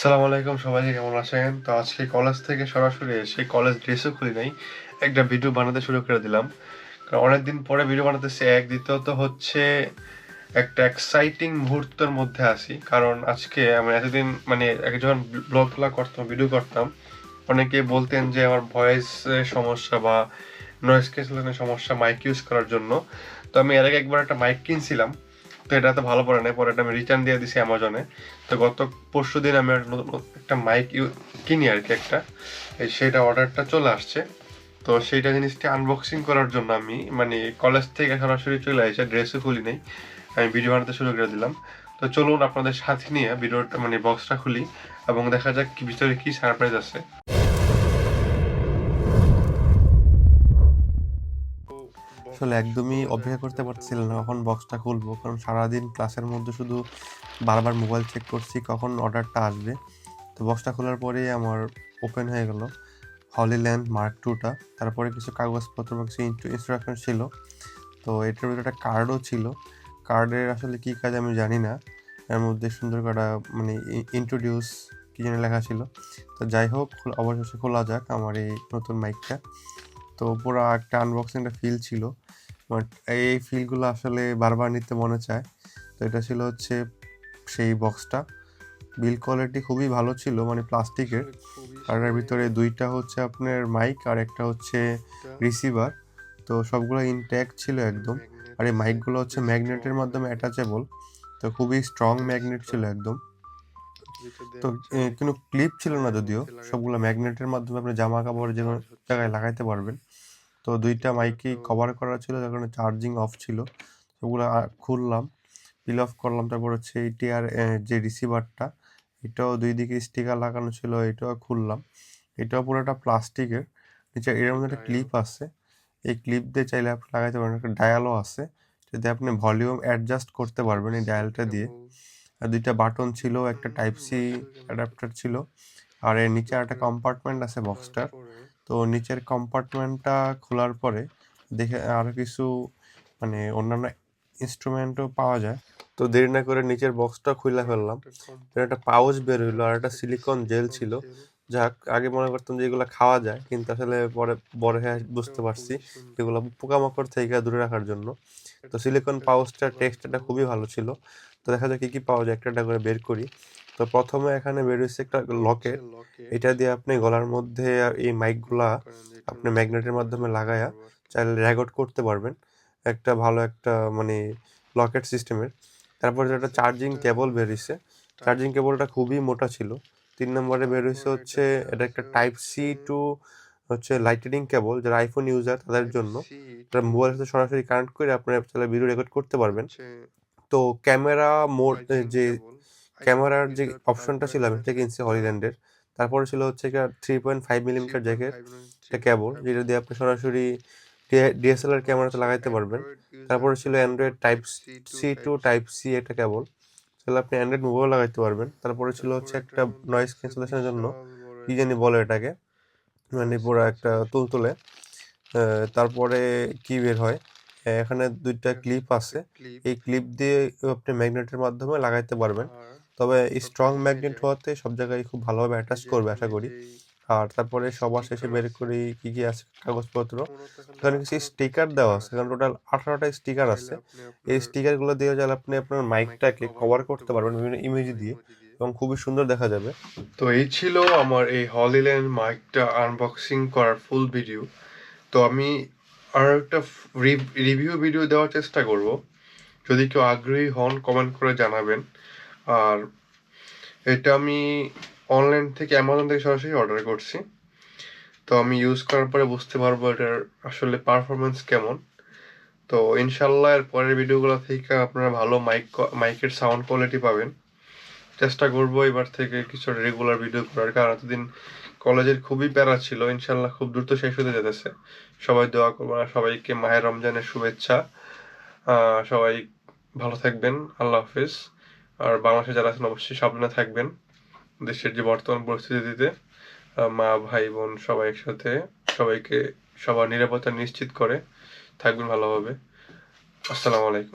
সালাম আলাইকুম সবাইকে, কেমন আছেন? তো আজকে কলেজ থেকে সরাসরি এসে কলেজ ড্রেসও খুলি নাই, একটা ভিডিও বানাতে শুরু করে দিলাম। কারণ অনেকদিন পরে ভিডিও বানাতেছি, এক দ্বিতীয়ত হচ্ছে একটা এক্সাইটিং মুহূর্তের মধ্যে আছি। কারণ আজকে আমি এতদিন মানে যখন ব্লগ করতাম ভিডিও করতাম, অনেকে বলতেন যে আমার ভয়েস সমস্যা বা নয়েস ক্যান্সেলেশনের সমস্যা মাইক ইউজ করার জন্য। তো আমি এর আগে একবার একটা মাইক কিনছিলাম। তো এটা তো ভালো পড়ে নাই, পরে আমি রিটার্ন দিয়ে দিছি অ্যামাজনে তো গত পরশু দিন আমি একটা মাইক কিনি আর কি একটা সেটা অর্ডারটা চলে আসছে। তো সেইটা জিনিসটা আনবক্সিং করার জন্য আমি মানে কলেজ থেকে সরাসরি চলে আসছে ড্রেসও খুলি নাই। আমি ভিডিও বানাতে শুরু করে দিলাম। তো চলুন আপনাদের সাথে নিয়ে ভিডিওটা মানে বক্সটা খুলি এবং দেখা যাক কি ভিতরে কি সারপ্রাইজ আছে। আসলে একদমই অপেক্ষা করতে পারছিলাম না কখন বক্সটা খুলবো, কারণ সারাদিন ক্লাসের মধ্যে শুধু বারবার মোবাইল চেক করছি কখন অর্ডারটা আসবে। তো বক্সটা খোলার পরেই আমার ওপেন হয়ে গেল হলিল্যান্ড মার্ক টুটা তারপরে কিছু কাগজপত্র বা কিছু ইনস্ট্রাকশন ছিল। তো এটার ভিতরে একটা কার্ডও ছিল। কার্ডের আসলে কী কাজ আমি জানি না। এর মধ্যে সুন্দর করা মানে ইন্ট্রোডিউস কী যেন লেখা ছিল। তো যাই হোক অবশেষে খোলা যাক আমার এই নতুন মাইকটা তো পুরো একটা আনবক্সিং একটা ফিল ছিল। বাট এই ফিলগুলো আসলে বারবার নিতে মনে চায়। তো এটা ছিল হচ্ছে সেই বক্সটা বিল কোয়ালিটি খুবই ভালো ছিল মানে প্লাস্টিকের। আর এর ভিতরে দুইটা হচ্ছে আপনার মাইক আর একটা হচ্ছে রিসিভার তো সবগুলো ইনট্যাক্ট ছিল একদম। আর এই মাইকগুলো হচ্ছে ম্যাগনেটের মাধ্যমে অ্যাটাচেবল তো খুবই স্ট্রং ম্যাগনেট ছিল একদম। তো কোনো ক্লিপ ছিল না যদিও। সবগুলো ম্যাগনেটের মাধ্যমে আপনি জামা কাপড় যে কোনো জায়গায় লাগাইতে পারবেন। তো দুইটা মাইকই কভার করা ছিল যার কারণে চার্জিং অফ ছিল। সেগুলো আ- খুললাম পিল অফ করলাম তারপর হচ্ছে এইটি আর যে রিসিভারটা এটাও দুই দিকে স্টিকার লাগানো ছিল এটাও খুললাম। এটাও পুরোটা প্লাস্টিকের নিচে এর মধ্যে একটা ক্লিপ আছে। এই ক্লিপ দিয়ে চাইলে আপনি লাগাইতে পারেন একটা ডায়ালও আছে। যদি আপনি ভলিউম অ্যাডজাস্ট করতে পারবেন এই ডায়ালটা দিয়ে। আর দুইটা বাটন ছিল একটা টাইপ সি অ্যাডাপ্টার ছিল। আর এর নিচে একটা কম্পার্টমেন্ট আছে বক্সটার তো নিচের কম্পার্টমেন্টটা খোলার পরে দেখে আরও কিছু মানে অন্যান্য ইনস্ট্রুমেন্টও পাওয়া যায়। তো দেরি না করে নিচের বক্সটা খুলে ফেললাম। একটা পাউচ বের হইল আর একটা সিলিকন জেল ছিল। যাক আগে মনে করতাম যে এগুলো খাওয়া যায় কিন্তু আসলে পরে বড় হয়ে বুঝতে পারছি এগুলো পোকামাকড় থেকে দূরে রাখার জন্য। তো সিলিকন পাউচটার টেক্সটটা খুবই ভালো ছিল। তো দেখা যায় কী কী পাওয়া যায়। একটা একটা করে বের করি। তো প্রথমে এখানে বের হয়েছে একটা লকেট এটা দিয়ে আপনি গলার মধ্যে এই মাইকগুলা আপনি ম্যাগনেটের মাধ্যমে লাগায়া চাইলে রেকর্ড করতে পারবেন। একটা ভালো একটা মানে লকেট সিস্টেমের তারপর একটা চার্জিং কেবল বেরিয়েছে। চার্জিং কেবলটা খুবই মোটা ছিল। তিন নম্বরে বের হচ্ছে এটা একটা টাইপ সি টু হচ্ছে লাইটেনিং কেবল যারা আইফোন ইউজার তাদের জন্য। মোবাইল সাথে সরাসরি কানেক্ট করে আপনারা চাইলে ভিডিও রেকর্ড করতে পারবেন। তো ক্যামেরা মোড যে ক্যামেরার যে অপশনটা ছিল আমি সেটা কিনছি হলিল্যান্ডের তারপরে ছিল হচ্ছে একটা three point five millimetre jacket একটা কেবল যেটা দিয়ে আপনি সরাসরি ডিএসএলআর ক্যামেরাতে লাগাইতে পারবেন। তারপরে ছিল android type C to type C একটা কেবল তাহলে আপনি অ্যান্ড্রয়েড মোবাইল লাগাইতে পারবেন। তারপরে ছিল হচ্ছে একটা নয়েজ ক্যান্সেলেশনের জন্য। কি জানি বলে এটাকে। মানে পুরো একটা তুলতুলে। তারপরে কি বের হয়? এখানে দুইটা ক্লিপ আছে। এই ক্লিপ দিয়ে আপনি ম্যাগনেটের মাধ্যমে লাগাইতে পারবেন। তবে স্ট্রং ম্যাগনেট হওয়াতে সব জায়গায় খুব ভালোভাবে অ্যাটাচ করবে আশা করি। আর তারপরে সবার শেষে বের করি কি কি আছে? কাগজপত্র। এখানে কিছু স্টিকার দেওয়া আছে এখানে টোটাল আঠারোটা স্টিকার আছে। এই স্টিকারগুলো দিয়ে যাতে আপনি আপনার মাইকটাকে কভার করতে পারবেন বিভিন্ন ইমেজ দিয়ে এবং খুবই সুন্দর দেখা যাবে। তো এই ছিল আমার এই হলিল্যান্ড মাইকটা আনবক্সিং করার ফুল ভিডিও তো আমি আর একটা রিভিউ ভিডিও দেওয়ার চেষ্টা করব। যদি কেউ আগ্রহী হন কমেন্ট করে জানাবেন। আর এটা আমি অনলাইন থেকে অ্যামাজন থেকে সরাসরি অর্ডার করছি। তো আমি ইউজ করার পরে বুঝতে পারব এটার আসলে পারফরমেন্স কেমন। তো ইনশাল্লাহ এর পরের ভিডিওগুলো থেকে আপনারা ভালো মাইক মাইকের সাউন্ড কোয়ালিটি পাবেন। চেষ্টা করব এবার থেকে কিছু রেগুলার ভিডিও করার, কারণ এতদিন কলেজের খুবই প্যারা ছিল ইনশাল্লাহ খুব দ্রুত শেষ হতে যেতেছে। সবাই দোয়া করব আর সবাইকে মাহের রমজানের শুভেচ্ছা। সবাই ভালো থাকবেন, আল্লাহ হাফিজ। আর বাংলাদেশে যারা আছেন অবশ্যই সাবধানে থাকবেন। দেশের যে বর্তমান পরিস্থিতিতে মা, ভাই, বোন সবাই একসাথে সবাইকে সবার নিরাপত্তা নিশ্চিত করে থাকবেন ভালোভাবে। আসসালামু আলাইকুম।